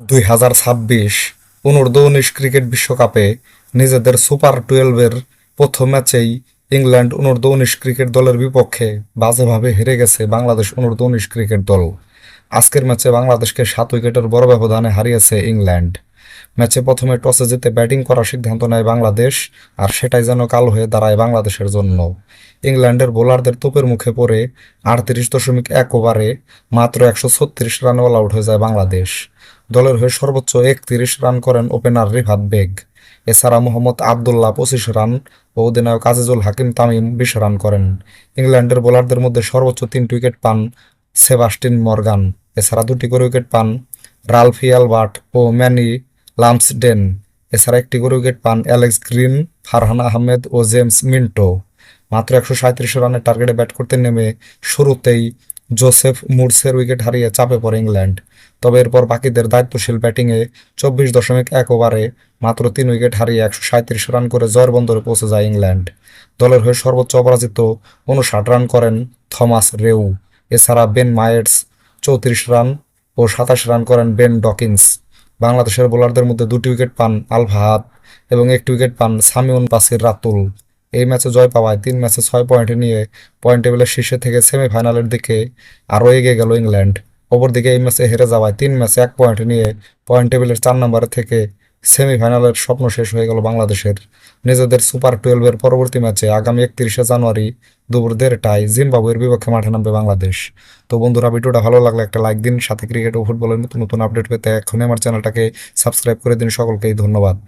দুই হাজার ছাব্বিশ অনূর্ধ্ব উনিশ ক্রিকেট বিশ্বকাপে নিজেদের সুপার টুয়েলভের প্রথম ম্যাচেই ইংল্যান্ড অনূর্ধ্ব উনিশ ক্রিকেট দলের বিপক্ষে বাজেভাবে হেরে গেছে বাংলাদেশ অনূর্ধ্ব উনিশ ক্রিকেট দল। আজকের ম্যাচে বাংলাদেশকে সাত উইকেটের বড় ব্যবধানে হারিয়েছে ইংল্যান্ড। ম্যাচে প্রথমে টসে জিতে ব্যাটিং করার সিদ্ধান্ত নেয় বাংলাদেশ, আর সেটাই যেন কাল হয়ে দাঁড়ায় বাংলাদেশের জন্য। ইংল্যান্ডের বোলারদের তোপের মুখে পড়ে আটত্রিশ দশমিক এক ওভারে মাত্র একশো ছত্রিশ রানে অল আউট হয়ে যায় বাংলাদেশ। দলের হয়ে সর্বোচ্চ একত্রিশ রান করেন ওপেনার রিফাত বেগ। এছাড়া মোহাম্মদ আবদুল্লাহ পঁচিশ রান ও অধিনায়ক আজিজুল হাকিম তামিম বিশ রান করেন। ইংল্যান্ডের বোলারদের মধ্যে সর্বোচ্চ তিনটি উইকেট পান সেবাস্টিন মর্গান। এছাড়া দুটি করে উইকেট পান রালফি অ্যালবার্ট ও ম্যানি লামসডেন। এছাড়া একটি করে উইকেট পান অ্যালেক্স গ্রিন, ফারহান আহমেদ ও জেমস মিন্টো। মাত্র একশো সাঁত্রিশ রানের টার্গেটে ব্যাট করতে নেমে শুরুতেই জোসেফ মুরসের উইকেট হারিয়ে চাপে পড়ে ইংল্যান্ড। তবে এরপর বাকিদের দায়িত্বশীল ব্যাটিংয়ে চব্বিশ দশমিক এক ওভারে মাত্র তিন উইকেট হারিয়ে একশো সাঁত্রিশ রান করে জয়ের বন্দরে পৌঁছে যায় ইংল্যান্ড। দলের হয়ে সর্বোচ্চ অপরাজিত উনষাট রান করেন থমাস রেউ। এছাড়া বেন মায়েটস চৌত্রিশ রান ও সাতাশ রান করেন বেন ডকিন্স। বাংলাদেশের বোলারদের মধ্যে দুটি উইকেট পান আল ফাহাদ এবং একটি উইকেট পান সামিউন পাসির রাতুল। এই ম্যাচে জয় পাওয়ায় তিন ম্যাচে ছয় পয়েন্ট নিয়ে পয়েন্ট টেবিলের শীর্ষে থেকে সেমিফাইনালের দিকে আরও এগিয়ে গেল ইংল্যান্ড। অপরদিকে এই ম্যাচে হেরে যাওয়ায় তিন ম্যাচে এক পয়েন্ট নিয়ে পয়েন্ট টেবিলের চার নম্বরে থেকে সেমিফাইনালের স্বপ্ন শেষ হয়ে গেল বাংলাদেশের। নিজেদের সুপার টুয়েলভের পরবর্তী ম্যাচে আগামী একত্রিশে জানুয়ারি দুপুর দেড়টায় জিম্বাবুয়ের বিপক্ষে মাঠে নামবে বাংলাদেশ। তো বন্ধুরা, ভিডিওটা ভালো লাগলে একটা লাইক দিন, সাথে ক্রিকেট ও ফুটবলের নতুন নতুন আপডেট পেতে এখনই আমার চ্যানেলটাকে সাবস্ক্রাইব করে দিন। সকলকেই ধন্যবাদ।